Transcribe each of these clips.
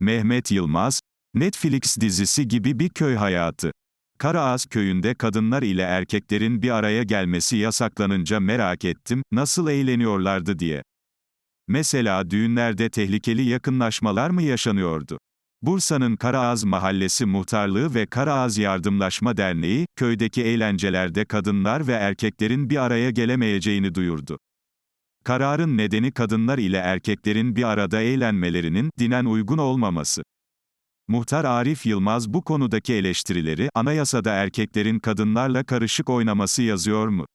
Mehmet Yılmaz, Netflix dizisi gibi bir köy hayatı. Karaağız köyünde kadınlar ile erkeklerin bir araya gelmesi yasaklanınca merak ettim, nasıl eğleniyorlardı diye. Mesela düğünlerde tehlikeli yakınlaşmalar mı yaşanıyordu? Bursa'nın Karaağız Mahallesi Muhtarlığı ve Karaağız Yardımlaşma Derneği, köydeki eğlencelerde kadınlar ve erkeklerin bir araya gelemeyeceğini duyurdu. Kararın nedeni kadınlar ile erkeklerin bir arada eğlenmelerinin dinen uygun olmaması. Muhtar Arif Yılmaz bu konudaki eleştirileri, anayasada erkeklerin kadınlarla karışık oynaması yazıyor mu?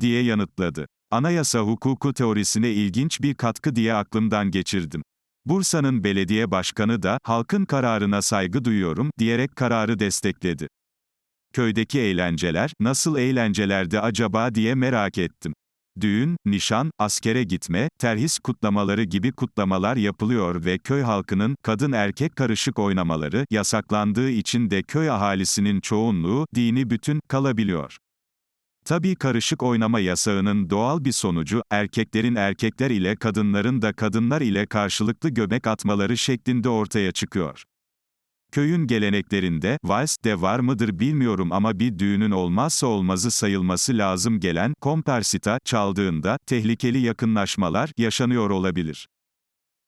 diye yanıtladı. Anayasa hukuku teorisine ilginç bir katkı diye aklımdan geçirdim. Bursa'nın belediye başkanı da, halkın kararına saygı duyuyorum, diyerek kararı destekledi. Köydeki eğlenceler, nasıl eğlencelerdi acaba diye merak ettim. Düğün, nişan, askere gitme, terhis kutlamaları gibi kutlamalar yapılıyor ve köy halkının, kadın erkek karışık oynamaları, yasaklandığı için de köy ahalisinin çoğunluğu, dini bütün, kalabiliyor. Tabii karışık oynama yasağının doğal bir sonucu, erkeklerin erkekler ile kadınların da kadınlar ile karşılıklı göbek atmaları şeklinde ortaya çıkıyor. Köyün geleneklerinde, vals de var mıdır bilmiyorum ama bir düğünün olmazsa olmazı sayılması lazım gelen, kompersita, çaldığında, tehlikeli yakınlaşmalar, yaşanıyor olabilir.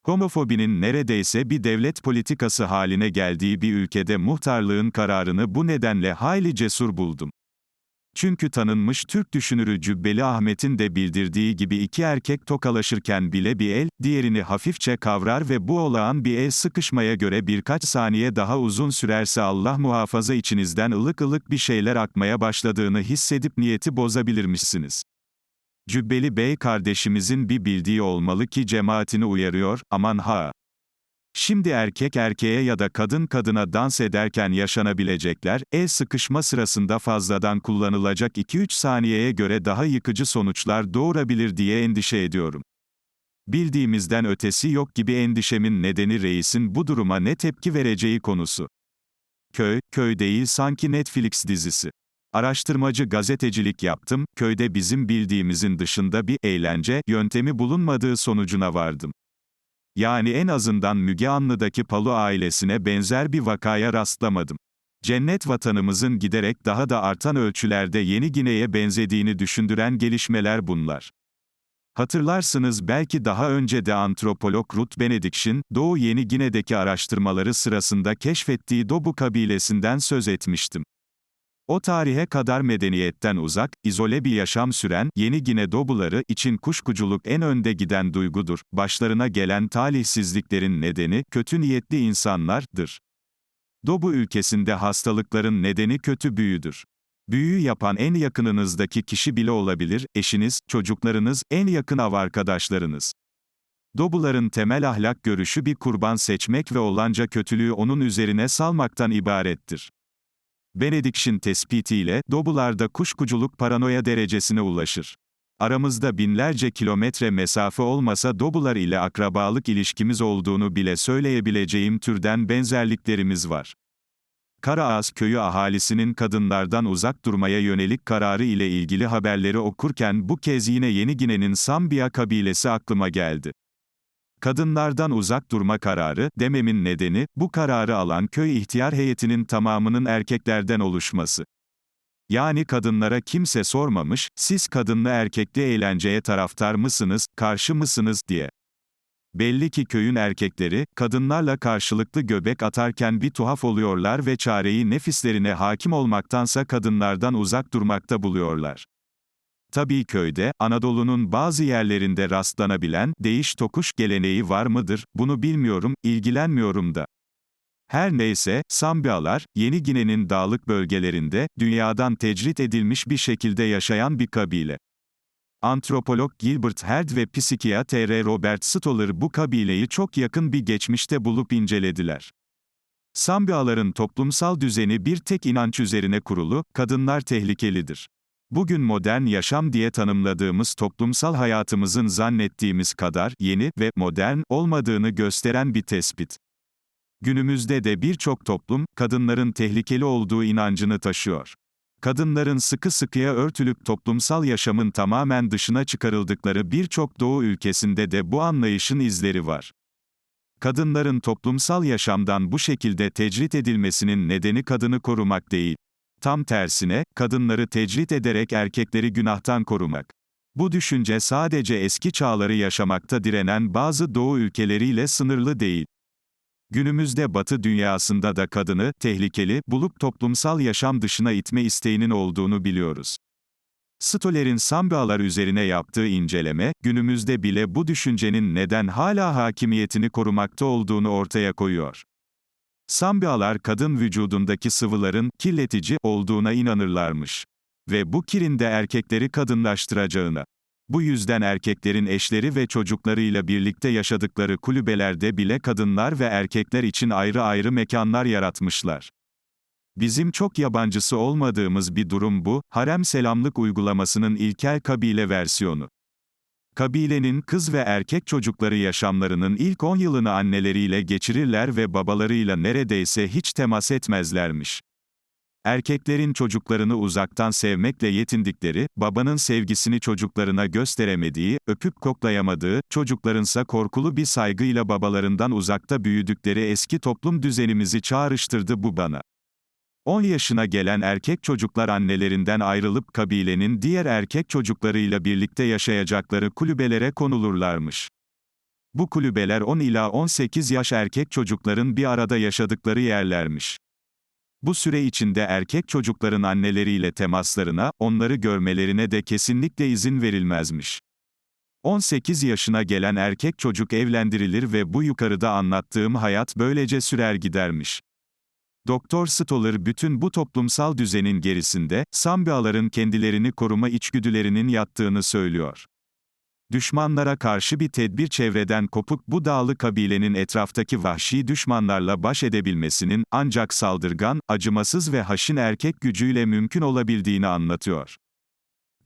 Homofobinin neredeyse bir devlet politikası haline geldiği bir ülkede muhtarlığın kararını bu nedenle hayli cesur buldum. Çünkü tanınmış Türk düşünürü Cübbeli Ahmet'in de bildirdiği gibi iki erkek tokalaşırken bile bir el, diğerini hafifçe kavrar ve bu olağan bir el sıkışmaya göre birkaç saniye daha uzun sürerse Allah muhafaza içinizden ılık ılık bir şeyler akmaya başladığını hissedip niyeti bozabilirmişsiniz. Cübbeli Bey kardeşimizin bir bildiği olmalı ki cemaatini uyarıyor, aman ha! Şimdi erkek erkeğe ya da kadın kadına dans ederken yaşanabilecekler, el sıkışma sırasında fazladan kullanılacak 2-3 saniyeye göre daha yıkıcı sonuçlar doğurabilir diye endişe ediyorum. Bildiğimizden ötesi yok gibi endişemin nedeni reisin bu duruma ne tepki vereceği konusu. Köy, köy değil sanki Netflix dizisi. Araştırmacı gazetecilik yaptım, köyde bizim bildiğimizin dışında bir eğlence yöntemi bulunmadığı sonucuna vardım. Yani en azından Müge Anlı'daki Palu ailesine benzer bir vakaya rastlamadım. Cennet vatanımızın giderek daha da artan ölçülerde Yeni Gine'ye benzediğini düşündüren gelişmeler bunlar. Hatırlarsınız belki daha önce de antropolog Ruth Benediction, Doğu Yeni Gine'deki araştırmaları sırasında keşfettiği Dobu kabilesinden söz etmiştim. O tarihe kadar medeniyetten uzak, izole bir yaşam süren, Yeni Gine Dobuları için kuşkuculuk en önde giden duygudur. Başlarına gelen talihsizliklerin nedeni, kötü niyetli insanlardır. Dobu ülkesinde hastalıkların nedeni kötü büyüdür. Büyü yapan en yakınınızdaki kişi bile olabilir, eşiniz, çocuklarınız, en yakın av arkadaşlarınız. Dobuların temel ahlak görüşü bir kurban seçmek ve olanca kötülüğü onun üzerine salmaktan ibarettir. Benediction tespitiyle, Dobularda kuşkuculuk paranoya derecesine ulaşır. Aramızda binlerce kilometre mesafe olmasa Dobular ile akrabalık ilişkimiz olduğunu bile söyleyebileceğim türden benzerliklerimiz var. Karaağız köyü ahalisinin kadınlardan uzak durmaya yönelik kararı ile ilgili haberleri okurken bu kez yine Yeni Gine'nin Sambiya kabilesi aklıma geldi. Kadınlardan uzak durma kararı, dememin nedeni, bu kararı alan köy ihtiyar heyetinin tamamının erkeklerden oluşması. Yani kadınlara kimse sormamış, siz kadınlı erkekli eğlenceye taraftar mısınız, karşı mısınız diye. Belli ki köyün erkekleri, kadınlarla karşılıklı göbek atarken bir tuhaf oluyorlar ve çareyi nefislerine hakim olmaktansa kadınlardan uzak durmakta buluyorlar. Tabii köyde, Anadolu'nun bazı yerlerinde rastlanabilen, değiş tokuş geleneği var mıdır, bunu bilmiyorum, ilgilenmiyorum da. Her neyse, Sambialar, Yeni Gine'nin dağlık bölgelerinde, dünyadan tecrit edilmiş bir şekilde yaşayan bir kabile. Antropolog Gilbert Herd ve psikiyatr Robert Stoller bu kabileyi çok yakın bir geçmişte bulup incelediler. Sambiaların toplumsal düzeni bir tek inanç üzerine kurulu, kadınlar tehlikelidir. Bugün modern yaşam diye tanımladığımız toplumsal hayatımızın zannettiğimiz kadar yeni ve modern olmadığını gösteren bir tespit. Günümüzde de birçok toplum, kadınların tehlikeli olduğu inancını taşıyor. Kadınların sıkı sıkıya örtülüp toplumsal yaşamın tamamen dışına çıkarıldıkları birçok doğu ülkesinde de bu anlayışın izleri var. Kadınların toplumsal yaşamdan bu şekilde tecrit edilmesinin nedeni kadını korumak değil. Tam tersine, kadınları tecrit ederek erkekleri günahtan korumak. Bu düşünce sadece eski çağları yaşamakta direnen bazı doğu ülkeleriyle sınırlı değil. Günümüzde Batı dünyasında da kadını, tehlikeli, bulup toplumsal yaşam dışına itme isteğinin olduğunu biliyoruz. Stoller'in Sambialar üzerine yaptığı inceleme, günümüzde bile bu düşüncenin neden hala hakimiyetini korumakta olduğunu ortaya koyuyor. Sambialar kadın vücudundaki sıvıların kirletici olduğuna inanırlarmış. Ve bu kirin de erkekleri kadınlaştıracağına. Bu yüzden erkeklerin eşleri ve çocuklarıyla birlikte yaşadıkları kulübelerde bile kadınlar ve erkekler için ayrı ayrı mekanlar yaratmışlar. Bizim çok yabancısı olmadığımız bir durum bu, harem selamlık uygulamasının ilkel kabile versiyonu. Kabilenin kız ve erkek çocukları yaşamlarının ilk 10 yılını anneleriyle geçirirler ve babalarıyla neredeyse hiç temas etmezlermiş. Erkeklerin çocuklarını uzaktan sevmekle yetindikleri, babanın sevgisini çocuklarına gösteremediği, öpüp koklayamadığı, çocuklarınsa korkulu bir saygıyla babalarından uzakta büyüdükleri eski toplum düzenimizi çağrıştırdı bu bana. 10 yaşına gelen erkek çocuklar annelerinden ayrılıp kabilenin diğer erkek çocuklarıyla birlikte yaşayacakları kulübelere konulurlarmış. Bu kulübeler 10 ila 18 yaş erkek çocukların bir arada yaşadıkları yerlermiş. Bu süre içinde erkek çocukların anneleriyle temaslarına, onları görmelerine de kesinlikle izin verilmezmiş. 18 yaşına gelen erkek çocuk evlendirilir ve bu yukarıda anlattığım hayat böylece sürer gidermiş. Doktor Stoller bütün bu toplumsal düzenin gerisinde, Sambiaların kendilerini koruma içgüdülerinin yattığını söylüyor. Düşmanlara karşı bir tedbir çevreden kopuk bu dağlı kabilenin etraftaki vahşi düşmanlarla baş edebilmesinin, ancak saldırgan, acımasız ve haşin erkek gücüyle mümkün olabildiğini anlatıyor.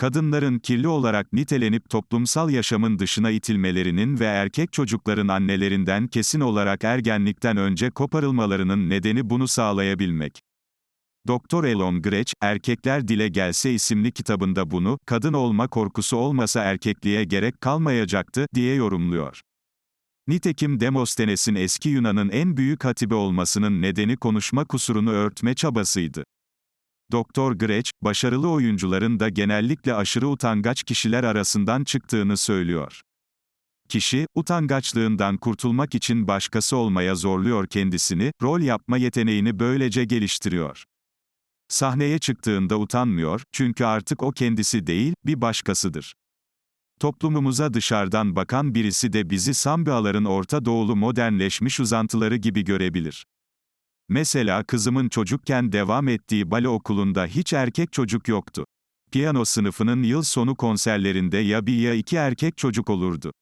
Kadınların kirli olarak nitelenip toplumsal yaşamın dışına itilmelerinin ve erkek çocukların annelerinden kesin olarak ergenlikten önce koparılmalarının nedeni bunu sağlayabilmek. Doktor Elon Gretsch, Erkekler Dile Gelse isimli kitabında bunu, kadın olma korkusu olmasa erkekliğe gerek kalmayacaktı, diye yorumluyor. Nitekim Demosthenes'in eski Yunan'ın en büyük hatibi olmasının nedeni konuşma kusurunu örtme çabasıydı. Doktor Gretsch, başarılı oyuncuların da genellikle aşırı utangaç kişiler arasından çıktığını söylüyor. Kişi, utangaçlığından kurtulmak için başkası olmaya zorluyor kendisini, rol yapma yeteneğini böylece geliştiriyor. Sahneye çıktığında utanmıyor, çünkü artık o kendisi değil, bir başkasıdır. Toplumumuza dışarıdan bakan birisi de bizi Sambiaların Orta Doğulu modernleşmiş uzantıları gibi görebilir. Mesela kızımın çocukken devam ettiği bale okulunda hiç erkek çocuk yoktu. Piyano sınıfının yıl sonu konserlerinde ya bir ya iki erkek çocuk olurdu.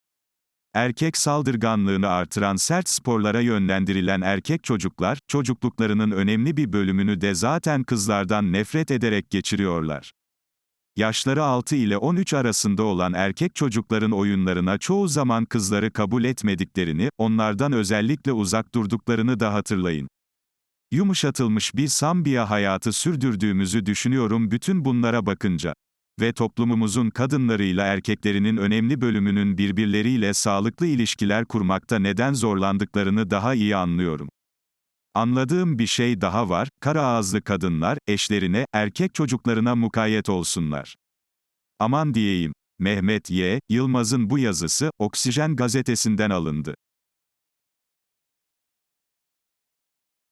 Erkek saldırganlığını artıran sert sporlara yönlendirilen erkek çocuklar, çocukluklarının önemli bir bölümünü de zaten kızlardan nefret ederek geçiriyorlar. Yaşları 6 ile 13 arasında olan erkek çocukların oyunlarına çoğu zaman kızları kabul etmediklerini, onlardan özellikle uzak durduklarını da hatırlayın. Yumuşatılmış bir Sambiya hayatı sürdürdüğümüzü düşünüyorum bütün bunlara bakınca. Ve toplumumuzun kadınlarıyla erkeklerinin önemli bölümünün birbirleriyle sağlıklı ilişkiler kurmakta neden zorlandıklarını daha iyi anlıyorum. Anladığım bir şey daha var, kara ağızlı kadınlar, eşlerine, erkek çocuklarına mukayyet olsunlar. Aman diyeyim. Mehmet Y. Yılmaz'ın bu yazısı, Oksijen gazetesinden alındı.